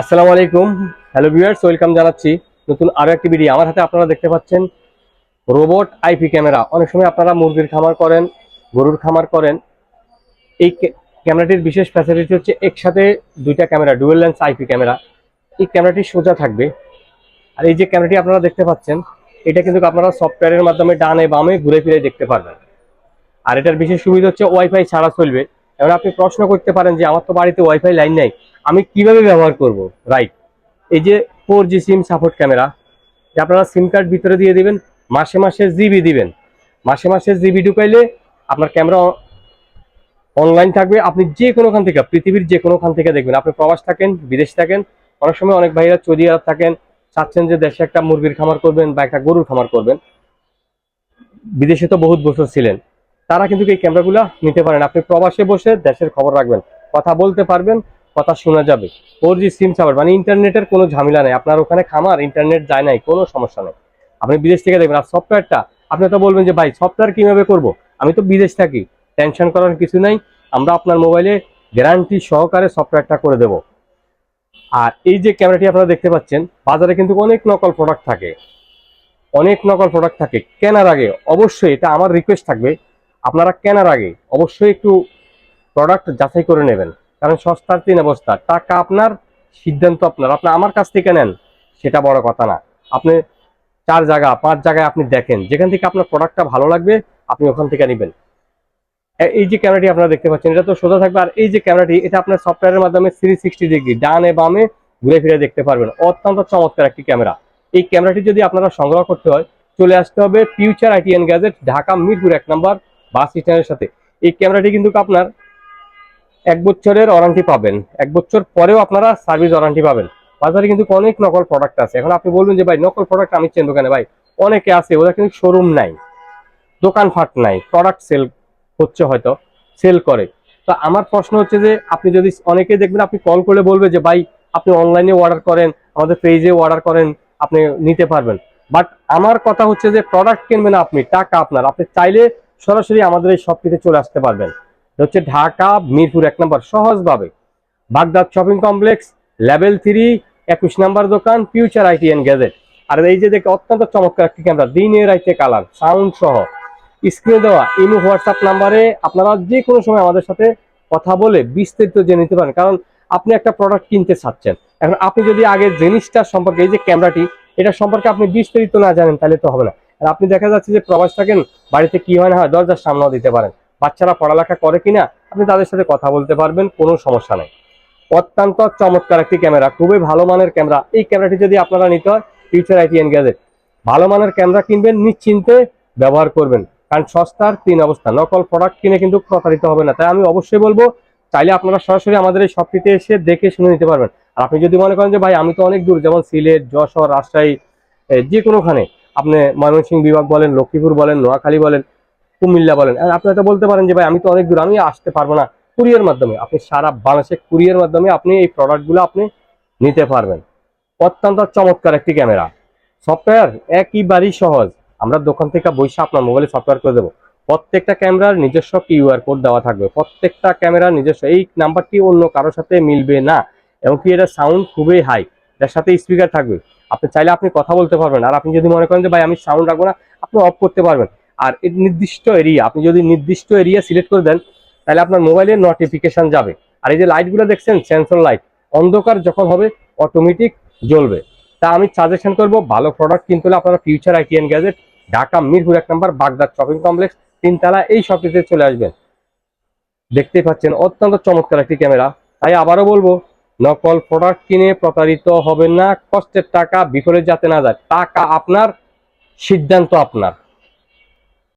আসসালামু আলাইকুম। Hello viewers welcome জানাচ্ছি নতুন আরও একটি ভিডিও আমার হাতে আপনারা দেখতে পাচ্ছেন রোবট আইপি ক্যামেরা অনেক সময় আপনারা মুরগির খামার করেন, গরুর খামার করেন। এই ক্যামেরাটির বিশেষ ফ্যাসিলিটি হচ্ছে একসাথে দুইটা camera dual lens IP camera এই ক্যামেরাটি সোজা থাকবে। আর এই যে ক্যামেরাটি আপনারা দেখতে পাচ্ছেন, এটা কিন্তু আপনারা সফটওয়্যারের মাধ্যমে ডানে বামে ঘুরে ফিরে দেখতে পারবেন। আর এটার বিশেষ সুবিধা হচ্ছে ওয়াইফাই ছাড়া চলবে। এবার আপনি প্রশ্ন করতে পারেন যে, আমার তো বাড়িতে ওয়াইফাই লাইন নাই। আমি কীভাবে ব্যবহার করব? রাইট এই যে four G SIM support camera আপনারা সিম কার্ড ভিতরে দিয়ে দিবেন, মাসে মাসে জিবি দিবেন। মাসে মাসে জিবি ঢুকাইলে আপনার ক্যামেরা অনলাইন থাকবে। আপনি যে কোনোখান থেকে, পৃথিবীর যে কোনোখান থেকে দেখবেন। আপনি প্রবাস থাকেন, বিদেশ থাকেন, অনেক সময় অনেক ভাইরা সৌদি আরব থাকেন, চাচ্ছেন যে দেশে একটা মুরগির খামার করবেন বা একটা গরুর খামার করবেন। বিদেশে তো বহুত বছর ছিলেন। তারা কিন্তু এই ক্যামেরাগুলো নিতে পারেন। আপনি প্রবাসে বসে দেশের খবর রাখবেন, কথা বলতে পারবেন কথা শোনা যাবে। ফোর জি সিম সাপোর্ট মানে ইন্টারনেটের কোনো ঝামেলা নেই। আপনার ওখানে খামার, ইন্টারনেট যায় নাই, কোনো সমস্যা নেই। আপনি বিদেশ থেকে দেখবেন, আর সফটওয়্যারটা আপনি তো বলবেন যে, ভাই সফটওয়্যার কীভাবে করব? আমি তো বিদেশ থাকি টেনশন করার কিছু নাই। আমরা আপনার মোবাইলে গ্যারান্টি সহকারে সফটওয়্যারটা করে দেব। আর এই যে ক্যামেরাটি আপনারা দেখতে পাচ্ছেন, বাজারে কিন্তু অনেক নকল প্রোডাক্ট থাকে। অনেক নকল প্রোডাক্ট থাকে। কেনার আগে অবশ্যই এটা আমার রিকোয়েস্ট থাকবে। আপনারা কেনার আগে অবশ্যই একটু প্রোডাক্ট যাচাই করে নেবেন। কারণ সস্তার তিন অবস্থা। টাকা আপনার, সিদ্ধান্ত আপনার। আপনি আমার কাছ থেকে নেন, সেটা বড় কথা না। আপনি চার জায়গা, পাঁচ জায়গায় আপনি দেখেন। যেখান থেকে আপনার প্রোডাক্টটা ভালো লাগবে, আপনি ওখান থেকে নেবেন। এই যে ক্যামেরাটি আপনারা দেখতে পাচ্ছেন, এটা তো সোজা থাকবে। আর এই যে ক্যামেরাটি এটা আপনার সফটওয়্যারের মাধ্যমে থ্রি সিক্সটি ডিগ্রি ডানে বামে ঘুরে ফিরে দেখতে পারবেন। অত্যন্ত চমৎকার একটি ক্যামেরা এই ক্যামেরাটি যদি আপনারা সংগ্রহ করতে হয়, চলে আসতে হবে future IT and gadget Dhaka Mirpur এক নম্বর বাস স্ট্যান্ডের সাথে। এই ক্যামেরাটি কিন্তু আপনার এক বছরের ওয়ারান্টি পাবেন। এক বছর পরেও আপনারা সার্ভিস ওয়ারান্টি পাবেন। বাজারে কিন্তু অনেক নকল প্রোডাক্ট আছে। এখন আপনি বলবেন যে, ভাই, নকল প্রোডাক্ট আমি চেন দোকানে, ভাই, অনেকে আছে ওরা কিন্তু শোরুম নাই, দোকান ফাট নাই প্রোডাক্ট সেল হচ্ছে হয়তো সেল করে। তো আমার প্রশ্ন হচ্ছে যে, আপনি যদি অনেকে দেখবেন, আপনি কল করে বলবে যে, ভাই, আপনি অনলাইনে অর্ডার করেন, আমাদের পেজে অর্ডার করেন, আপনি নিতে পারবেন। বাট আমার কথা হচ্ছে যে প্রোডাক্ট কিনবেন আপনি, টাকা আপনার, আপনি চাইলে সরাসরি আমাদের এই শপটিতে চলে আসতে পারবেন। হচ্ছে ঢাকা, মিরপুর এক নম্বর। সহজভাবে। Baghdad shopping complex, level three, একুশ নাম্বার দোকান, ফিউচার আইটি এন্ড গ্যাজেট। আর এই যে দেখে অত্যন্ত চমৎকার একটি ক্যামেরা দিনের আইতে কালার, সাউন্ড সহ। স্ক্রিনে দেওয়া ইমো, হোয়াটসঅ্যাপ নাম্বারে আপনারা যে কোনো সময় আমাদের সাথে কথা বলে বিস্তারিত জেনে নিতে পারেন। কারণ আপনি একটা প্রোডাক্ট কিনতে চাচ্ছেন। এখন আপনি যদি আগে জিনিসটা সম্পর্কে, এই যে ক্যামেরাটি, এটা সম্পর্কে আপনি বিস্তারিত না জানেন, তাহলে তো হবে না। আর আপনি দেখা যাচ্ছে যে প্রবাস থাকেন, বাড়িতে কি হয় না হয় দরজার সামনেও দিতে পারেন। বাচ্চারা পড়ালেখা করে কিনা, আপনি তাদের সাথে কথা বলতে পারবেন, কোনো সমস্যা নেই। অত্যন্ত চমৎকার একটি ক্যামেরা, খুবই ভালো মানের ক্যামেরা। এই ক্যামেরাটি যদি আপনারা নিতে হয় ফিউচার আইটি এন গ্যাজেট ভালো মানের ক্যামেরা কিনবেন, নিশ্চিন্তে ব্যবহার করবেন। কারণ সস্তার তিন অবস্থা, নকল প্রোডাক্ট কিনে কিন্তু প্রতারিত হবে না। তাই আমি অবশ্যই বলব, চাইলে আপনারা সরাসরি আমাদের এই শপটিতে এসে দেখে শুনে নিতে পারবেন। আর আপনি যদি মনে করেন যে, ভাই, আমি তো অনেক দূর, যেমন সিলেট, যশোর, রাজশাহী যে কোনোখানে আপনি ময়মনসিংহ বিভাগ বলেন, লক্ষ্মীপুর বলেন, নোয়াখালী বলেন কুমিল্লা বলেন। আর আপনি হয়তো বলতে পারেন যে, ভাই, আমি তো অনেক দূর, আমি আসতে পারব না। কুরিয়ার মাধ্যমে, আপনি সারা বাংলাদেশে কুরিয়ার মাধ্যমে আপনি এই প্রোডাক্টগুলো আপনি নিতে পারবেন। অত্যন্ত চমৎকার একটি ক্যামেরা। সফটওয়্যার একইবারই সহজ। আমরা দোকান থেকে বসে আপনার মোবাইলে সফটওয়্যার করে দেবো। প্রত্যেকটা ক্যামেরার নিজস্ব কিউআর কোড দেওয়া থাকবে। প্রত্যেকটা ক্যামেরার নিজস্ব, এই নাম্বারটি অন্য কারোর সাথে মিলবে না। এবং কি এটা সাউন্ড খুবই হাই যার সাথে স্পিকার থাকবে। আপনি চাইলে আপনি কথা বলতে পারবেন। আর আপনি যদি মনে করেন যে, ভাই, আমি সাউন্ড রাখব না, আপনি অফ করতে পারবেন। আর এর নির্দিষ্ট এরিয়া আপনি যদি নির্দিষ্ট এরিয়া সিলেক্ট করে দেন, তাহলে আপনার মোবাইলে নোটিফিকেশন যাবে। আর এই যে লাইটগুলো দেখছেন সেন্সর লাইট অন্ধকার যখন হবে অটোমেটিক জ্বলবে। তা আমি সাজেশন করব, ভালো প্রোডাক্ট কিনতে হলে আপনারা future IT and gadget Dhaka Mirpur এক নম্বর, বাগদাদ শপিং কমপ্লেক্স তিনতলা এই শপটিতে চলে আসবেন। দেখতেই পাচ্ছেন, অত্যন্ত চমৎকার একটি ক্যামেরা তাই আবারও বলব, নকল প্রোডাক্ট কিনে প্রতারিত হবেন না, কষ্টের টাকা, বিফলে যাতে না যায়, টাকা আপনার, সিদ্ধান্ত আপনার।